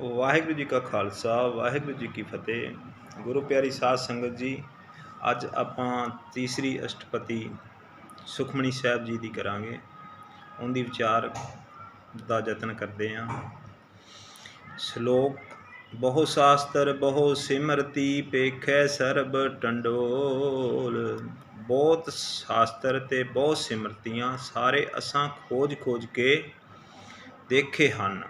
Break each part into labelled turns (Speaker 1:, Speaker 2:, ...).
Speaker 1: ਵਾਹਿਗੁਰੂ ਜੀ ਕਾ ਖਾਲਸਾ, ਵਾਹਿਗੁਰੂ ਜੀ ਕੀ ਫਤਿਹ। ਗੁਰੂ ਪਿਆਰੀ ਸਾਧ ਸੰਗਤ ਜੀ, ਅੱਜ ਆਪਾਂ ਤੀਸਰੀ ਅਸ਼ਟਪਤੀ ਸੁਖਮਣੀ ਸਾਹਿਬ ਜੀ ਦੀ ਕਰਾਂਗੇ। ਉਹਦੀ ਵਿਚਾਰ ਦਾ ਯਤਨ ਕਰਦੇ ਹਾਂ। ਸ਼ਲੋਕ, ਬਹੁ ਸ਼ਾਸਤਰ, ਬਹੁ ਸਿਮਰਤੀ ਪੇਖੈ ਸਰਬ ਟੰਡੋਲ। ਬਹੁਤ ਸ਼ਾਸਤਰ ਤੇ ਬਹੁਤ ਸਿਮਰਤੀਆਂ ਸਾਰੇ ਅਸਾਂ ਖੋਜ ਖੋਜ ਕੇ ਦੇਖੇ ਹਨ।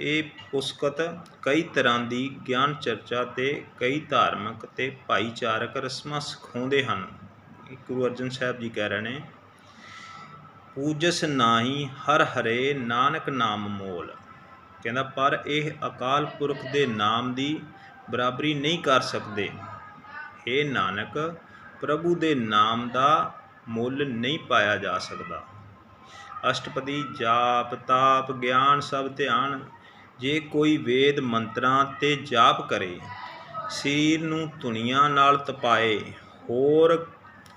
Speaker 1: ਇਹ ਪੁਸਤਕ ਕਈ ਤਰ੍ਹਾਂ ਦੀ ਗਿਆਨ ਚਰਚਾ ਅਤੇ ਕਈ ਧਾਰਮਿਕ ਅਤੇ ਭਾਈਚਾਰਕ ਰਸਮਾਂ ਸਿਖਾਉਂਦੇ ਹਨ। ਗੁਰੂ ਅਰਜਨ ਸਾਹਿਬ ਜੀ ਕਹਿ ਰਹੇ ਨੇ, ਪੂਜਸ ਨਾਹੀ ਹਰ ਹਰੇ ਨਾਨਕ ਨਾਮ ਮੋਲ। ਕਹਿੰਦਾ, ਪਰ ਇਹ ਅਕਾਲ ਪੁਰਖ ਦੇ ਨਾਮ ਦੀ ਬਰਾਬਰੀ ਨਹੀਂ ਕਰ ਸਕਦੇ। हे ਨਾਨਕ, ਪ੍ਰਭੂ ਦੇ ਨਾਮ ਦਾ ਮੁੱਲ ਨਹੀਂ ਪਾਇਆ ਜਾ ਸਕਦਾ। ਅਸ਼ਟਪਦੀ ਜਾਪ, ਤਾਪ, ਗਿਆਨ ਸਭ ਧਿਆਨ ਜੇ ਕੋਈ ਵੇਦ ਮੰਤਰਾਂ ਤੇ ਜਾਪ ਕਰੇ, ਸਰੀਰ ਨੂੰ ਧੁਨੀਆਂ ਨਾਲ ਤਪਾਏ, ਹੋਰ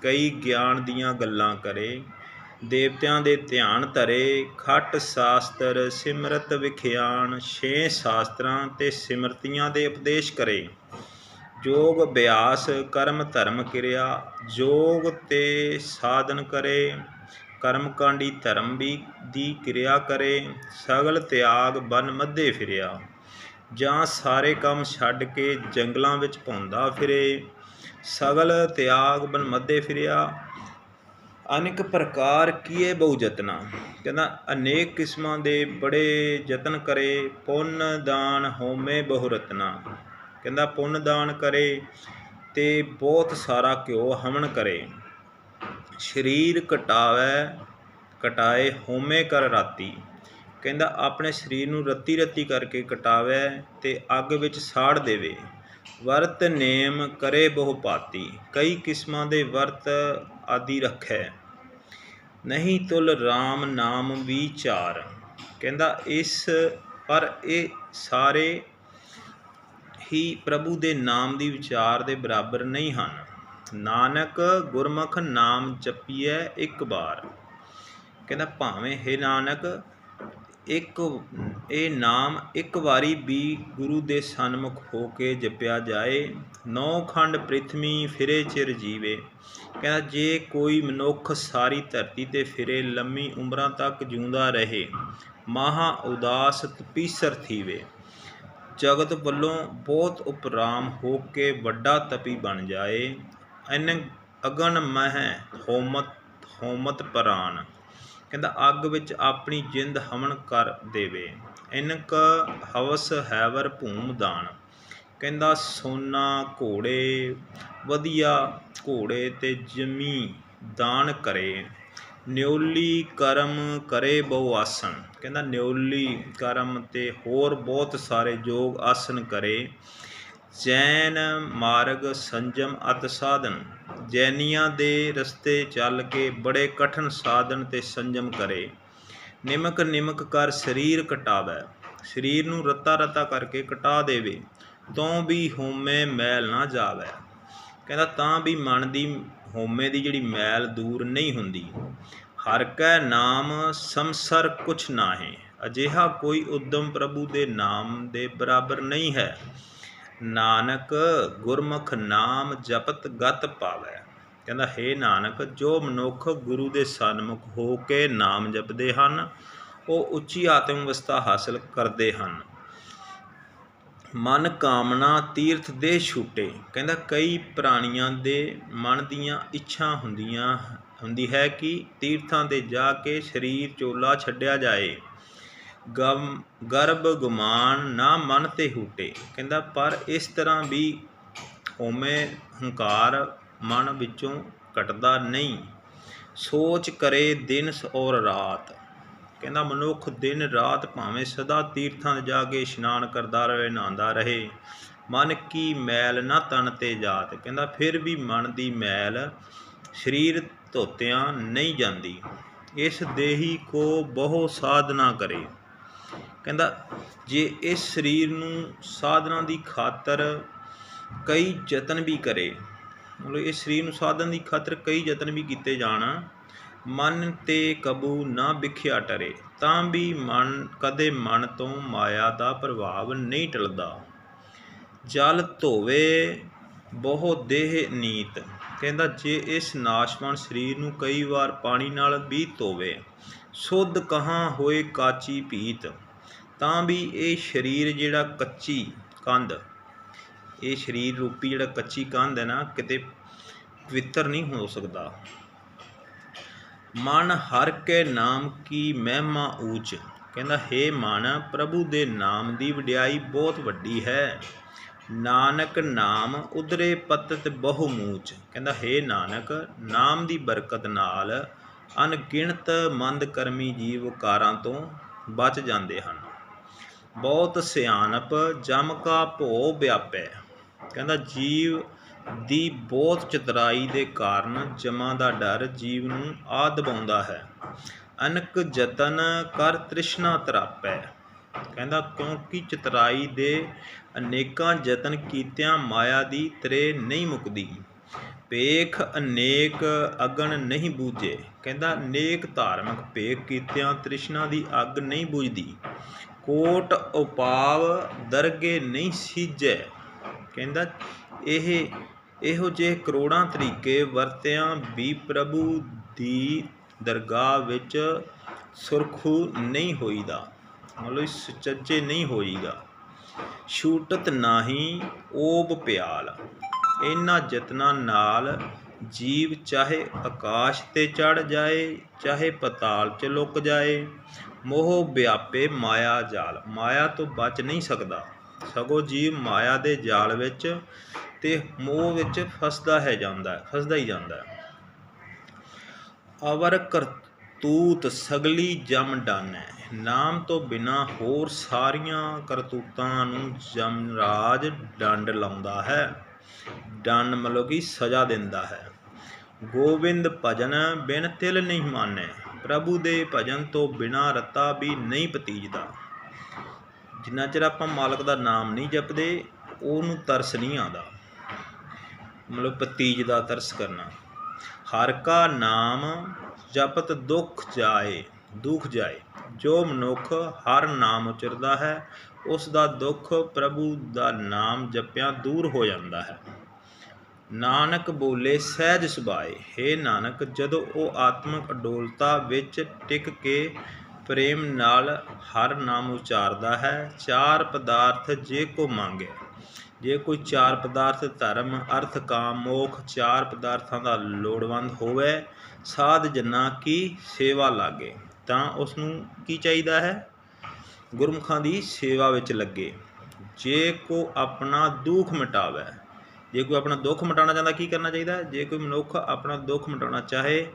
Speaker 1: ਕਈ ਗਿਆਨ ਦੀਆਂ ਗੱਲਾਂ ਕਰੇ, ਦੇਵਤਿਆਂ ਦੇ ਧਿਆਨ ਧਰੇ, ਖੱਟ ਸ਼ਾਸਤਰ, ਸਿਮਰਤ ਵਿਖਿਆਨ, ਛੇ ਸ਼ਾਸਤਰਾਂ ਤੇ ਸਿਮਰਤੀਆਂ ਦੇ ਉਪਦੇਸ਼ ਕਰੇ। ਯੋਗ ਅਭਿਆਸ, ਕਰਮ ਧਰਮ ਕਿਰਿਆ ਯੋਗ ਤੇ ਸਾਧਨ ਕਰੇ ਕਰਮਕਾਂਡੀ ਧਰਮ ਵੀ ਦੀ ਕਿਰਿਆ ਕਰੇ, ਸਗਲ ਤਿਆਗ ਬਨ ਮੱਧੇ ਫਿਰਿਆ। ਜਾਂ ਸਾਰੇ ਕੰਮ ਛੱਡ ਕੇ ਜੰਗਲਾਂ ਵਿੱਚ ਭੌਂਦਾ ਫਿਰੇ, ਸਗਲ ਤਿਆਗ ਬਨ ਮੱਧੇ ਫਿਰਿਆ। ਅਨੇਕ ਪ੍ਰਕਾਰ ਕੀਏ ਬਹੁ ਯਤਨਾ। ਕਹਿੰਦਾ, ਅਨੇਕ ਕਿਸਮਾਂ ਦੇ ਬੜੇ ਯਤਨ ਕਰੇ, ਪੁੰਨ ਦਾਨ ਹੋਮੇ ਬਹੁ ਰਤਨਾ। ਕਹਿੰਦਾ, ਪੁੰਨ ਦਾਨ ਕਰੇ ਤੇ ਬਹੁਤ ਸਾਰਾ ਘਿਓ ਹਵਨ ਕਰੇ। ਸਰੀਰ ਕਟਾਵੇ ਕਟਾਏ ਹੋਮੇ ਕਰ ਰਾਤੀ। ਕਹਿੰਦਾ, ਆਪਣੇ ਸਰੀਰ ਨੂੰ ਰੱਤੀ ਰੱਤੀ ਕਰਕੇ ਕਟਾਵੇ ਤੇ ਅੱਗ ਵਿੱਚ ਸਾੜ ਦੇਵੇ। ਵਰਤ ਨੇਮ ਕਰੇ ਬਹੁ ਪਾਤੀ, ਕਈ ਕਿਸਮਾਂ ਦੇ ਵਰਤ ਆਦਿ ਰੱਖੈ। ਨਹੀਂ ਤੁਲ RAM ਨਾਮ ਵਿਚਾਰ ਕਹਿੰਦਾ, ਇਸ, ਪਰ ਇਹ ਸਾਰੇ ਹੀ ਪ੍ਰਭੂ ਦੇ ਨਾਮ ਦੀ ਵਿਚਾਰ ਦੇ ਬਰਾਬਰ ਨਹੀਂ ਹਨ। ਨਾਨਕ ਗੁਰਮੁਖ ਨਾਮ ਜਪੀਐ ਇੱਕ ਵਾਰ। ਕਹਿੰਦਾ ਭਾਵੇਂ ਹੈ ਨਾਨਕ, ਇੱਕ, ਇਹ ਨਾਮ ਇੱਕ ਵਾਰੀ ਵੀ ਗੁਰੂ ਦੇ ਸਨਮੁਖ ਹੋ ਕੇ ਜਪਿਆ ਜਾਏ, ਨੌ ਖੰਡ ਪ੍ਰਿਥਵੀ ਫਿਰੇ ਚਿਰ ਜੀਵੇ। ਕਹਿੰਦਾ ਜੇ ਕੋਈ ਮਨੁੱਖ ਸਾਰੀ ਧਰਤੀ ਤੇ ਫਿਰੇ, ਲੰਮੀ ਉਮਰਾਂ ਤੱਕ ਜਿਉਂਦਾ ਰਹੇ, ਮਹਾ ਉਦਾਸ ਤਪੀਸਰ ਥੀਵੇ। ਜਗਤ ਵੱਲੋਂ ਬਹੁਤ ਉਪਰਾਮ ਹੋ ਕੇ ਵੱਡਾ ਤਪੀ ਬਣ ਜਾਏ ਐਨ ਅਗਨ ਮਹਿ ਹੋਮਤ ਹੋਮਤ ਪ੍ਰਾਨ। ਕਹਿੰਦਾ, ਅੱਗ ਵਿੱਚ ਆਪਣੀ ਜਿੰਦ ਹਵਨ ਕਰ ਦੇਵੇ। ਇਨਕ ਹਵਸ ਹੈਵਰ ਭੂਮ ਦਾਨ। ਕਹਿੰਦਾ, ਸੋਨਾ ਘੋੜੇ, ਵਧੀਆ ਘੋੜੇ ਤੇ ਜਮੀ ਦਾਨ ਕਰੇ। ਨਿਉਲੀ ਕਰਮ ਕਰੇ ਬਹੁ ਆਸਨ। ਕਹਿੰਦਾ, ਨਿਉਲੀ ਕਰਮ ਤੇ ਹੋਰ ਬਹੁਤ ਸਾਰੇ ਯੋਗ ਆਸਨ ਕਰੇ। ਜੈਨ ਮਾਰਗ ਸੰਜਮ ਅਤ ਸਾਧਨ, ਜੈਨੀਆਂ ਦੇ ਰਸਤੇ ਚੱਲ ਕੇ ਬੜੇ ਕਠਨ ਸਾਧਨ ਤੇ ਸੰਜਮ ਕਰੇ। ਨਿਮਕ ਨਿਮਕ ਕਰ ਸਰੀਰ ਕਟਾਵੇ, ਸਰੀਰ ਨੂੰ ਰਤਾ ਰਤਾ ਕਰਕੇ ਕਟਾ ਦੇਵੇ, ਤੋਂ ਵੀ ਹੋਮੇ ਮੈਲ ਨਾ ਜਾਵੇ। ਕਹਿੰਦਾ, ਤਾਂ ਵੀ ਮਨ ਦੀ ਹੋਮੇ ਦੀ ਜਿਹੜੀ ਮੈਲ ਦੂਰ ਨਹੀਂ ਹੁੰਦੀ। ਹਰ ਕੈ ਨਾਮ ਸੰਸਰ ਕੁਛ ਨਾਹੀ, ਅਜਿਹਾ ਕੋਈ ਉਦਮ ਪ੍ਰਭੂ ਦੇ ਨਾਮ ਦੇ ਬਰਾਬਰ ਨਹੀਂ ਹੈ। ਨਾਨਕ ਗੁਰਮੁਖ ਨਾਮ ਜਪਤ ਗਤ ਪਾਵੈ। ਕਹਿੰਦਾ, ਹੈ ਨਾਨਕ, ਜੋ ਮਨੁੱਖ ਗੁਰੂ ਦੇ ਸਨਮੁਖ ਹੋ ਕੇ ਨਾਮ ਜਪਦੇ ਹਨ, ਉਹ ਉੱਚੀ ਆਤਮ ਅਵਸਥਾ ਹਾਸਲ ਕਰਦੇ ਹਨ। ਮਨ ਕਾਮਨਾ ਤੀਰਥ ਦੇ ਛੂਟੇ। ਕਹਿੰਦਾ, ਕਈ ਪ੍ਰਾਣੀਆਂ ਦੇ ਮਨ ਦੀਆਂ ਇੱਛਾ ਹੁੰਦੀਆਂ, ਹੁੰਦੀ ਹੈ ਕਿ ਤੀਰਥਾਂ 'ਤੇ ਜਾ ਕੇ ਸਰੀਰ ਚੋਲਾ ਛੱਡਿਆ ਜਾਏ। ਗਮ, ਗਰਭ ਗੁਮਾਨ ਨਾ ਮਨ ਤੇ ਹੂਟੇ। ਕਹਿੰਦਾ, ਪਰ ਇਸ ਤਰ੍ਹਾਂ ਵੀ ਹੋਮੇ ਹੰਕਾਰ ਮਨ ਵਿੱਚੋਂ ਕਟਦਾ ਨਹੀਂ। ਸੋਚ ਕਰੇ ਦਿਨ ਔਰ ਰਾਤ। ਕਹਿੰਦਾ, ਮਨੁੱਖ ਦਿਨ ਰਾਤ ਭਾਵੇਂ ਸਦਾ ਤੀਰਥਾਂ 'ਤੇ ਜਾ ਕੇ ਇਸ਼ਨਾਨ ਕਰਦਾ ਰਹੇ, ਨਹਾਉਂਦਾ ਰਹੇ, ਮਨ ਕੀ ਮੈਲ ਨਾ ਤਨ ਤੇ ਜਾਤ। ਕਹਿੰਦਾ, ਫਿਰ ਵੀ ਮਨ ਦੀ ਮੈਲ ਸਰੀਰ ਧੋਤਿਆਂ ਨਹੀਂ ਜਾਂਦੀ। ਇਸ ਦੇਹੀ ਕੋ ਬਹੁ ਸਾਧਨਾ ਕਰੇ। ਕਹਿੰਦਾ, ਜੇ ਇਸ ਸਰੀਰ ਨੂੰ ਸਾਧਨਾ ਦੀ ਖਾਤਰ ਕਈ ਯਤਨ ਵੀ ਕਰੇ, ਮਤਲਬ ਇਸ ਸਰੀਰ ਨੂੰ ਸਾਧਨ ਦੀ ਖਾਤਰ ਕਈ ਯਤਨ ਵੀ ਕੀਤੇ ਜਾਣ, ਮਨ ਤੇ ਕਬੂ ਨਾ ਵਿਖਿਆ ਟਰੇ, ਤਾਂ ਵੀ ਮਨ, ਕਦੇ ਮਨ ਤੋਂ ਮਾਇਆ ਦਾ ਪ੍ਰਭਾਵ ਨਹੀਂ ਟਲਦਾ। ਜਲ ਧੋਵੇ, ਬਹੁ ਦੇਹ ਨੀਤ, ਕਹਿੰਦਾ, ਜੇ ਇਸ ਨਾਸ਼ਵਾਨ ਸਰੀਰ ਨੂੰ ਕਈ ਵਾਰ ਪਾਣੀ ਨਾਲ ਵੀ ਧੋਵੇ, ਸੁੱਧ ਕਹਾਂ ਹੋਏ ਕਾਚੀ ਭੀਤ ਤਾਂ ਵੀ ਇਹ ਸਰੀਰ ਜਿਹੜਾ ਕੱਚੀ ਕੰਧ, ਇਹ ਸਰੀਰ ਰੂਪੀ ਜਿਹੜਾ ਕੱਚੀ ਕੰਧ ਹੈ ਨਾ, ਕਿਤੇ ਪਵਿੱਤਰ ਨਹੀਂ ਹੋ ਸਕਦਾ। ਮਨ ਹਰ ਕੇ ਨਾਮ ਕੀ ਮਹਿਮਾ ਊਚ। ਕਹਿੰਦਾ, ਹੇ ਮਨ, ਪ੍ਰਭੂ ਦੇ ਨਾਮ ਦੀ ਵਡਿਆਈ ਬਹੁਤ ਵੱਡੀ ਹੈ। ਨਾਨਕ ਨਾਮ ਉਦਰੇ ਪਤਤ ਬਹੁ ਮੂਚ। ਕਹਿੰਦਾ, ਹੇ ਨਾਨਕ, ਨਾਮ ਦੀ ਬਰਕਤ ਨਾਲ ਅਣਗਿਣਤ ਮੰਦ ਕਰਮੀ ਜੀਵ ਕਾਰਾਂ ਤੋਂ ਬਚ ਜਾਂਦੇ ਹਨ। ਬਹੁਤ ਸਿਆਣਪ, ਜਮ ਕਾ ਭੋ ਵਿਆਪੈ। ਕਹਿੰਦਾ, ਜੀਵ ਦੀ ਬਹੁਤ ਚਤਰਾਈ ਦੇ ਕਾਰਨ ਜਮਾਂ ਦਾ ਡਰ ਜੀਵ ਨੂੰ ਆ ਦਬਾਉਂਦਾ ਹੈ। ਅਨਕ ਯਤਨ ਕਰ ਤ੍ਰਿਸ਼ਨਾ ਤਰਾਪੈ। ਕਹਿੰਦਾ, ਕਿਉਂਕਿ ਚਤਰਾਈ ਦੇ ਅਨੇਕਾਂ ਯਤਨ ਕੀਤਿਆਂ ਮਾਇਆ ਦੀ ਤਰੇ ਨਹੀਂ ਮੁਕਦੀ। ਪੇਖ ਅਨੇਕ ਅਗਨ ਨਹੀਂ ਬੂਝੇ। ਕਹਿੰਦਾ ਅਨੇਕ ਧਾਰਮਿਕ ਪੇਖ ਕੀਤਿਆਂ ਤ੍ਰਿਸ਼ਨਾ ਦੀ ਅੱਗ ਨਹੀਂ ਬੁਝਦੀ। ਕੋਟ ਉਪਾਵ ਦਰਗੇ ਨਹੀਂ ਸੀਜੈ। ਕਹਿੰਦਾ, ਇਹ ਇਹੋ ਜਿਹੇ ਕਰੋੜਾਂ ਤਰੀਕੇ ਵਰਤਿਆਂ ਵੀ ਪ੍ਰਭੂ ਦੀ ਦਰਗਾਹ ਵਿੱਚ ਸੁਰਖੂ ਨਹੀਂ ਹੋਈਦਾ। ਮਤਲਬ ਸੁਚੱਜੇ ਨਹੀਂ ਹੋਈਗਾ ਛੂਟਤ ਨਾਹੀ ਓਬ ਪਿਆਲ, ਇਹਨਾਂ ਯਤਨਾਂ ਨਾਲ ਜੀਵ ਚਾਹੇ ਆਕਾਸ਼ ਤੇ ਚੜ ਜਾਏ, ਚਾਹੇ ਪਤਾਲ 'ਚ ਲੁਕ ਜਾਏ। ਮੋਹ ਵਿਆਪੇ ਮਾਇਆ ਜਾਲ। ਮਾਇਆ ਤੋਂ ਬਚ ਨਹੀਂ ਸਕਦਾ। ਸਗੋਂ ਜੀਵ ਮਾਇਆ ਦੇ ਜਾਲ ਵਿੱਚ ਤੇ ਮੋਹ ਵਿੱਚ ਫਸਦਾ ਹੈ ਜਾਂਦਾ ਫਸਦਾ ਹੀ ਜਾਂਦਾ ਅਵਰ ਕਰਤੂਤ ਸਗਲੀ ਜਮ ਡਾਨੈ। ਨਾਮ ਤੋਂ ਬਿਨਾ ਹੋਰ ਸਾਰੀਆਂ ਕਰਤੂਤਾਂ ਨੂੰ ਜਮਰਾਜ ਡੰਡ ਲਾਉਂਦਾ ਹੈ। ਡੰਡ ਮਤਲਬ ਕਿ ਸਜ਼ਾ ਦਿੰਦਾ ਹੈ। ਗੋਬਿੰਦ ਭਜਨ ਬਿਨ ਤਿਲ ਨਹੀਂ ਮਾਨੈ। ਪ੍ਰਭੂ ਦੇ ਭਜਨ ਤੋਂ ਬਿਨਾ ਰਤਾ ਵੀ ਨਹੀਂ ਪਤੀਜਦਾ। ਜਿੰਨਾ ਚਿਰ ਆਪਾਂ ਮਾਲਕ ਦਾ ਨਾਮ ਨਹੀਂ ਜਪਦੇ, ਉਹਨੂੰ ਤਰਸ ਨਹੀਂ ਆਉਂਦਾ। ਮਤਲਬ ਪਤੀਜ ਦਾ ਤਰਸ ਕਰਨਾ। ਹਰ ਕਾ ਨਾਮ ਜਪਤ ਦੁੱਖ ਜਾਏ ਦੁੱਖ ਜਾਏ। ਜੋ ਮਨੁੱਖ ਹਰ ਨਾਮ ਉਚਰਦਾ ਹੈ, ਉਸ ਦਾ ਦੁੱਖ ਪ੍ਰਭੂ ਦਾ ਨਾਮ ਜਪਿਆ ਦੂਰ ਹੋ ਜਾਂਦਾ ਹੈ। ਨਾਨਕ ਬੋਲੇ, ਸਹਿਜ ਸੁਭਾਏ। ਹੇ ਨਾਨਕ, ਜਦੋਂ ਉਹ ਆਤਮਿਕ ਅਡੋਲਤਾ ਵਿੱਚ ਟਿਕ ਕੇ ਪ੍ਰੇਮ ਨਾਲ ਹਰ ਨਾਮ ਉਚਾਰਦਾ ਹੈ, ਚਾਰ ਪਦਾਰਥ ਜੇ ਕੋ ਮੰਗੇ। ਜੇ ਕੋਈ ਚਾਰ ਪਦਾਰਥ ਧਰਮ, ਅਰਥ, ਕਾਮ, ਮੋਖ, ਚਾਰ ਪਦਾਰਥਾਂ ਦਾ ਲੋੜਵੰਦ ਹੋਵੇ, ਸਾਧ ਜਨਾਂ ਕੀ ਸੇਵਾ ਲਾਗੇ? ਤਾਂ ਉਸ ਨੂੰ ਕੀ ਚਾਹੀਦਾ ਹੈ? ਗੁਰਮੁਖਾਂ ਦੀ ਸੇਵਾ ਵਿੱਚ ਲੱਗੇ। ਜੇ ਕੋ ਆਪਣਾ ਦੁੱਖ ਮਿਟਾਵੇ ਜੇ ਕੋਈ ਆਪਣਾ ਦੁੱਖ ਮਿਟਾਉਣਾ ਚਾਹੁੰਦਾ, ਕੀ ਕਰਨਾ ਚਾਹੀਦਾ? ਜੇ ਕੋਈ ਮਨੁੱਖ ਆਪਣਾ ਦੁੱਖ ਮਿਟਾਉਣਾ ਚਾਹੇ,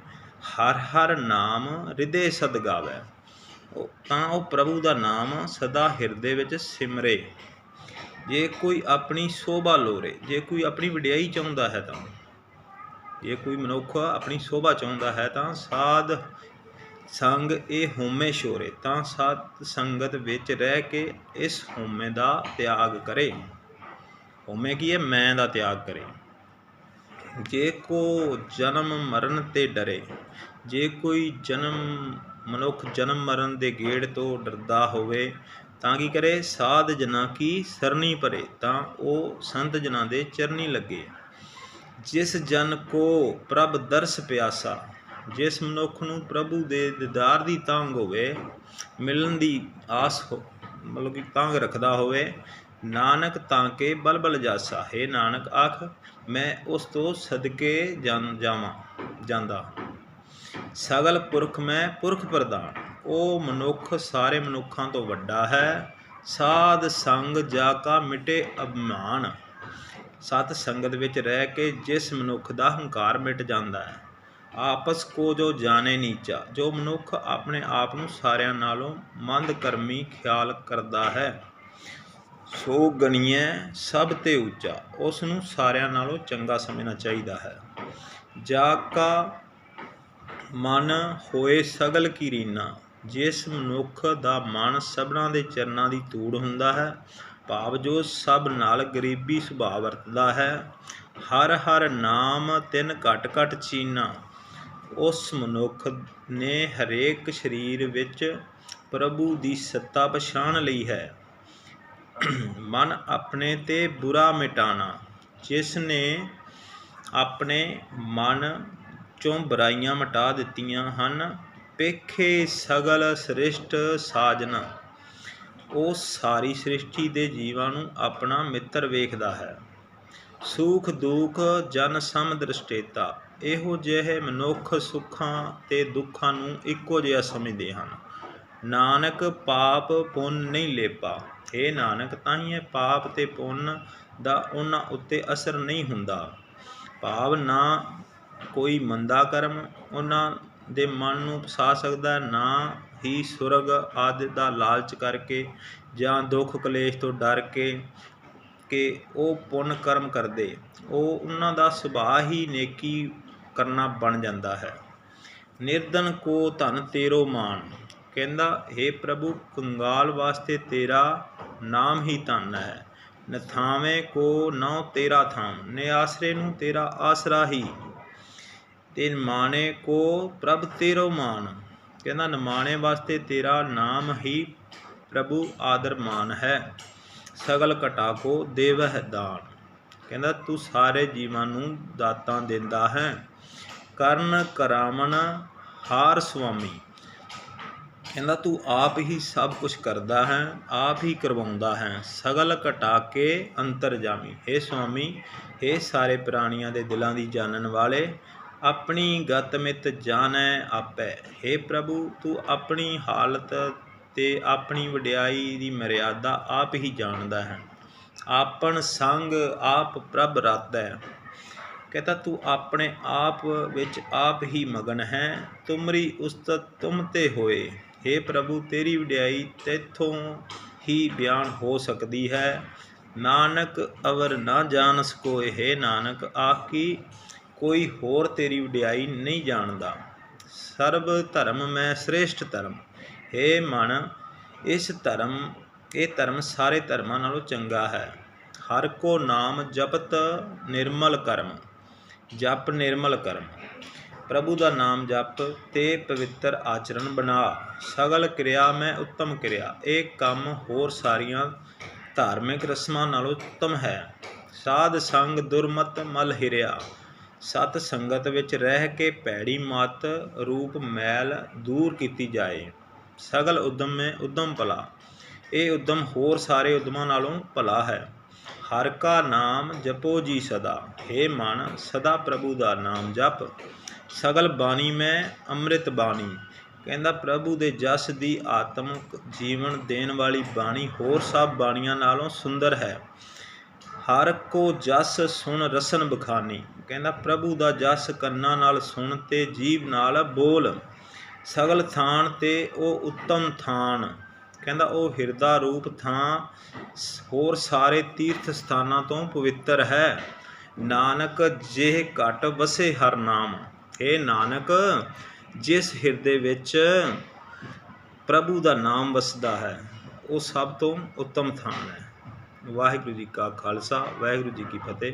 Speaker 1: ਹਰ ਹਰ ਨਾਮ ਹਿਰਦੇ ਸਦ ਗਾਵੇ। ਤਾਂ ਉਹ ਪ੍ਰਭੂ ਦਾ ਨਾਮ ਸਦਾ ਹਿਰਦੇ ਵਿੱਚ ਸਿਮਰੇ। ਜੇ ਕੋਈ ਆਪਣੀ ਸੋਭਾ ਲੋਰੇ, ਜੇ ਕੋਈ ਆਪਣੀ ਵਡਿਆਈ ਚਾਹੁੰਦਾ ਹੈ ਤਾਂ, ਜੇ ਕੋਈ ਮਨੁੱਖ ਆਪਣੀ ਸੋਭਾ ਚਾਹੁੰਦਾ ਹੈ ਤਾਂ ਸਾਧ ਸੰਗ ਇਹ ਹੋਮੇ ਸ਼ੋਰੇ ਤਾਂ ਸਾਧ ਸੰਗਤ ਵਿੱਚ ਰਹਿ ਕੇ ਇਸ ਹੋਮੇ ਦਾ ਤਿਆਗ ਕਰੇ। ਹੋਮੇ ਕੀ ਹੈ? ਮੈਂ ਦਾ ਤਿਆਗ ਕਰੇ। ਜੇ ਕੋ ਜਨਮ ਮਰਨ ਤੇ ਡਰੇ, ਜੇ ਕੋਈ ਜਨਮ ਮਨੁੱਖ ਜਨਮ ਮਰਨ ਦੇ ਗੇੜ ਤੋਂ ਡਰਦਾ ਹੋਵੇ, ਤਾਂ ਕੀ ਕਰੇ? ਸਾਧ ਜਨਾਂ ਕੀ ਸਰਨੀ ਭਰੇ, ਤਾਂ ਉਹ ਸੰਤ ਜਨਾਂ ਦੇ ਚਰਨੀ ਲੱਗੇ। ਜਿਸ ਜਨ ਕੋ ਪ੍ਰਭ ਦਰਸ ਪਿਆਸਾ, ਜਿਸ ਮਨੁੱਖ ਨੂੰ ਪ੍ਰਭੂ ਦੇ ਦੀਦਾਰ ਦੀ ਤਾਂਗ ਹੋਵੇ, ਮਿਲਣ ਦੀ ਆਸ ਹੋ, ਮਤਲਬ ਕਿ ਤੰਗ ਰੱਖਦਾ ਹੋਵੇ ਨਾਨਕ ਤਾਂ ਕੇ ਬਲਬਲ ਜਾਸਾ, ਹੈ ਨਾਨਕ ਆਖ, ਮੈਂ ਉਸ ਤੋਂ ਸਦਕੇ ਜਾਣ ਜਾਵਾਂ, ਜਾਂਦਾ। ਸਗਲ ਪੁਰਖ ਮੈਂ ਪੁਰਖ ਪ੍ਰਦਾਨ ਉਹ ਮਨੁੱਖ ਸਾਰੇ ਮਨੁੱਖਾਂ ਤੋਂ ਵੱਡਾ ਹੈ, ਸਾਧ ਸੰਗ ਜਾ ਕਾ ਮਿਟੇ ਅਭਮਾਨ। ਸਤ ਸੰਗਤ ਵਿੱਚ ਰਹਿ ਕੇ ਜਿਸ ਮਨੁੱਖ ਦਾ ਹੰਕਾਰ ਮਿਟ ਜਾਂਦਾ ਹੈ, ਆਪਸ ਕੋ ਜੋ ਜਾਣੇ ਨੀਚਾ, ਜੋ ਮਨੁੱਖ ਆਪਣੇ ਆਪ ਨੂੰ ਸਾਰਿਆਂ ਨਾਲੋਂ ਮੰਦ ਕਰਮੀ ਖਿਆਲ ਕਰਦਾ ਹੈ। ਸੋ ਗਣੀਏ ਸਭ ਤੇ ਉੱਚਾ। ਉਸ ਨੂੰ ਸਾਰਿਆਂ ਨਾਲੋਂ ਚੰਗਾ ਸਮਝਣਾ ਚਾਹੀਦਾ ਹੈ। ਜਾ ਕਾ ਮਨ ਹੋਏ ਸਗਲ ਕੀ ਰੀਨਾ। ਜਿਸ ਮਨੁੱਖ ਦਾ ਮਨ ਸਭਨਾਂ ਦੇ ਚਰਨਾਂ ਦੀ ਧੂੜ ਹੁੰਦਾ ਹੈ, ਭਾਵ ਜੋ ਸਭ ਨਾਲ ਗਰੀਬੀ ਸੁਭਾਅ ਵਰਤਦਾ ਹੈ। ਹਰ ਹਰ ਨਾਮ ਤਿੰਨ ਘਟ ਘਟ ਚੀਨਾ। ਉਸ ਮਨੁੱਖ ਨੇ ਹਰੇਕ ਸਰੀਰ ਵਿੱਚ ਪ੍ਰਭੂ ਦੀ ਸੱਤਾ ਪਛਾਣ ਲਈ ਹੈ। ਮਨ ਆਪਣੇ ਤੇ ਬੁਰਾ ਮਿਟਾਣਾ, ਜਿਸ ਨੇ ਆਪਣੇ ਮਨ ਚੋਂ ਬੁਰਾਈਆਂ ਮਿਟਾ ਦਿੱਤੀਆਂ ਹਨ, ਪੇਖੇ ਸਗਲ ਸ੍ਰਿਸ਼ਟ ਸਾਜਨਾ। ਉਹ ਸਾਰੀ ਸ੍ਰਿਸ਼ਟੀ ਦੇ ਜੀਵਾਂ ਨੂੰ ਆਪਣਾ ਮਿੱਤਰ ਵੇਖਦਾ ਹੈ। ਸੁਖ ਦੁਖ ਜਨ ਸਮ ਦ੍ਰਿਸ਼ਟੇਤਾ, ਇਹੋ ਜਿਹੇ ਮਨੁੱਖ ਸੁੱਖਾਂ ਤੇ ਦੁੱਖਾਂ ਨੂੰ ਇੱਕੋ ਜਿਹਾ ਸਮਝਦੇ ਹਨ। ਨਾਨਕ ਪਾਪ ਪੁੰਨ ਨਹੀਂ ਲੇਪਾ। ਇਹ ਨਾਨਕ ਤਾਂ ਹੀ ਇਹ ਪਾਪ ਤੇ ਪੁੰਨ ਦਾ ਉਹਨਾਂ ਉੱਤੇ ਅਸਰ ਨਹੀਂ ਹੁੰਦਾ। ਭਾਵ ਨਾ ਕੋਈ ਮੰਦਾ ਕਰਮ ਉਹਨਾਂ ਦੇ ਮਨ ਨੂੰ ਫਸਾ ਸਕਦਾ, ਨਾ ਹੀ ਸੁਰਗ ਆਦਿ ਦਾ ਲਾਲਚ ਕਰਕੇ ਜਾਂ ਦੁੱਖ ਕਲੇਸ਼ ਤੋਂ ਡਰ ਕੇ ਕਿ ਉਹ ਪੁੰਨ ਕਰਮ ਕਰਦੇ। ਉਹ ਉਹਨਾਂ ਦਾ ਸੁਭਾਅ ਹੀ ਨੇਕੀ ਕਰਨਾ ਬਣ ਜਾਂਦਾ ਹੈ। ਨਿਰਦਨ ਕੋ ਧਨ ਤੇਰੋ ਮਾਨ ਕਹਿੰਦਾ हे ਪ੍ਰਭੂ ਕੰਗਾਲ ਵਾਸਤੇ ਤੇਰਾ ਨਾਮ ਹੀ ਧਨ ਹੈ। ਨਥਾਵੇਂ ਕੋ ਨਉ ਤੇਰਾ ਥਾਮ, ਨੇ ਆਸਰੇ ਨੂੰ ਤੇਰਾ ਆਸਰਾ ਹੀ। ਤੇ ਮਾਣੇ ਕੋ ਪ੍ਰਭ ਤੇਰੋ ਮਾਨ ਕਹਿੰਦਾ ਨਮਾਣੇ ਵਾਸਤੇ ਤੇਰਾ ਨਾਮ ਹੀ ਪ੍ਰਭੂ ਆਦਰ ਮਾਨ ਹੈ। ਸਗਲ ਘਟਾ ਕੋ ਦੇਵਹਿ ਦਾਨ। ਕਹਿੰਦਾ, ਤੂੰ ਸਾਰੇ ਜੀਵਾਂ ਨੂੰ ਦਾਤਾਂ ਦਿੰਦਾ ਹੈ। ਕਰਨ ਕਰਾਮਣ ਹਾਰ ਸੁਆਮੀ। ਕਹਿੰਦਾ ਤੂੰ ਆਪ ਹੀ ਸਭ ਕੁਝ ਕਰਦਾ ਹੈ ਆਪ ਹੀ ਕਰਵਾਉਂਦਾ ਹੈ ਸਗਲ ਘਟਾ ਕੇ ਅੰਤਰ ਜਾਮੀ हे ਸੁਆਮੀ हे ਸਾਰੇ ਪ੍ਰਾਣੀਆਂ ਦੇ ਦਿਲਾਂ ਦੀ ਜਾਣਨ ਵਾਲੇ ਆਪਣੀ ਗਤ ਮਿਤ ਜਾਣੈ ਆਪੈ हे ਪ੍ਰਭੂ ਤੂੰ ਆਪਣੀ ਹਾਲਤ ਤੇ ਆਪਣੀ ਵਡਿਆਈ ਦੀ ਮਰਿਆਦਾ ਆਪ ਹੀ ਜਾਣਦਾ ਹੈ ਆਪਨ ਸੰਗ ਆਪ ਪ੍ਰਭ ਰਾਤੈ ਕਹਿੰਦਾ ਤੂੰ ਆਪਣੇ ਆਪ ਵਿੱਚ ਆਪ ਹੀ ਮਗਨ ਹੈ ਤੁਮਰੀ ਉਸਤਤ ਤੁਮ ਤੇ ਹੋਏ हे ਪ੍ਰਭੂ, ਤੇਰੀ ਵਡਿਆਈ ਤੇਥੋਂ ਹੀ ਬਿਆਨ ਹੋ ਸਕਦੀ ਹੈ। ਨਾਨਕ ਅਵਰ ਨਾ ਜਾਣ ਸਕੋਏ, ਹੈ ਨਾਨਕ ਆਕੀ ਕੋਈ ਹੋਰ ਤੇਰੀ ਵਡਿਆਈ ਨਹੀਂ ਜਾਣਦਾ। ਸਰਬ ਧਰਮ ਮੈਂ ਸ੍ਰੇਸ਼ਟ ਧਰਮ। हे ਮਨ, ਇਸ ਧਰਮ, ਇਹ ਧਰਮ ਸਾਰੇ ਧਰਮਾਂ ਨਾਲੋਂ ਚੰਗਾ ਹੈ। ਹਰ ਕੋ ਨਾਮ ਜਪਤ ਨਿਰਮਲ ਕਰਮ, ਜਪ ਨਿਰਮਲ ਕਰਮ। ਪ੍ਰਭੂ ਦਾ ਨਾਮ ਜਪ ਤੇ ਪਵਿੱਤਰ ਆਚਰਣ ਬਣਾ। ਸਗਲ ਕਿਰਿਆ ਮੈਂ ਉੱਤਮ ਕਿਰਿਆ। ਇਹ ਕੰਮ ਹੋਰ ਸਾਰੀਆਂ ਧਾਰਮਿਕ ਰਸਮਾਂ ਨਾਲੋਂ ਉੱਤਮ ਹੈ। ਸਾਧ ਸੰਗ ਦੁਰਮਤ ਮਲ ਹਿਰਿਆ। ਸਤ ਸੰਗਤ ਵਿੱਚ ਰਹਿ ਕੇ ਭੈੜੀ ਮਤ ਰੂਪ ਮੈਲ ਦੂਰ ਕੀਤੀ ਜਾਏ। ਸਗਲ ਉਦਮ ਮੈਂ ਉਦਮ ਭਲਾ। ਇਹ ਉਦਮ ਹੋਰ ਸਾਰੇ ਉਦਮਾਂ ਨਾਲੋਂ ਭਲਾ ਹੈ। ਹਰ ਕਾ ਨਾਮ ਜਪੋ ਜੀ ਸਦਾ। हे ਮਨ, ਸਦਾ ਪ੍ਰਭੂ ਦਾ ਨਾਮ ਜਪ। ਸਗਲ ਬਾਣੀ ਮੈਂ, ਅੰਮ੍ਰਿਤ ਬਾਣੀ। ਕਹਿੰਦਾ, ਪ੍ਰਭੂ ਦੇ ਜਸ ਦੀ ਆਤਮਿਕ ਜੀਵਨ ਦੇਣ ਵਾਲੀ ਬਾਣੀ ਹੋਰ ਸਭ ਬਾਣੀਆਂ ਨਾਲੋਂ ਸੁੰਦਰ ਹੈ। ਹਰ ਕੋ ਜਸ ਸੁਣ ਰਸਨ ਬਖਾਨੀ। ਕਹਿੰਦਾ, ਪ੍ਰਭੂ ਦਾ ਜਸ ਕੰਨਾਂ ਨਾਲ ਸੁਣ ਤੇ ਜੀਭ ਨਾਲ ਬੋਲ। ਸਗਲ ਥਾਨ ਤੇ ਉਹ ਉੱਤਮ ਥਾਨ। ਕਹਿੰਦਾ, ਉਹ ਹਿਰਦਾ ਰੂਪ ਥਾਂ ਹੋਰ ਸਾਰੇ ਤੀਰਥ ਸਥਾਨਾਂ ਤੋਂ ਪਵਿੱਤਰ ਹੈ। ਨਾਨਕ ਜਿਹ ਘਟ ਵਸੇ ਹਰ ਨਾਮ। ਇਹ ਨਾਨਕ, ਜਿਸ ਹਿਰਦੇ ਵਿੱਚ ਪ੍ਰਭੂ ਦਾ ਨਾਮ ਵਸਦਾ ਹੈ, ਉਹ ਸਭ ਤੋਂ ਉੱਤਮ ਥਾਨ ਹੈ। ਵਾਹਿਗੁਰੂ ਜੀ ਕਾ ਖਾਲਸਾ, ਵਾਹਿਗੁਰੂ ਜੀ ਕੀ ਫਤਿਹ।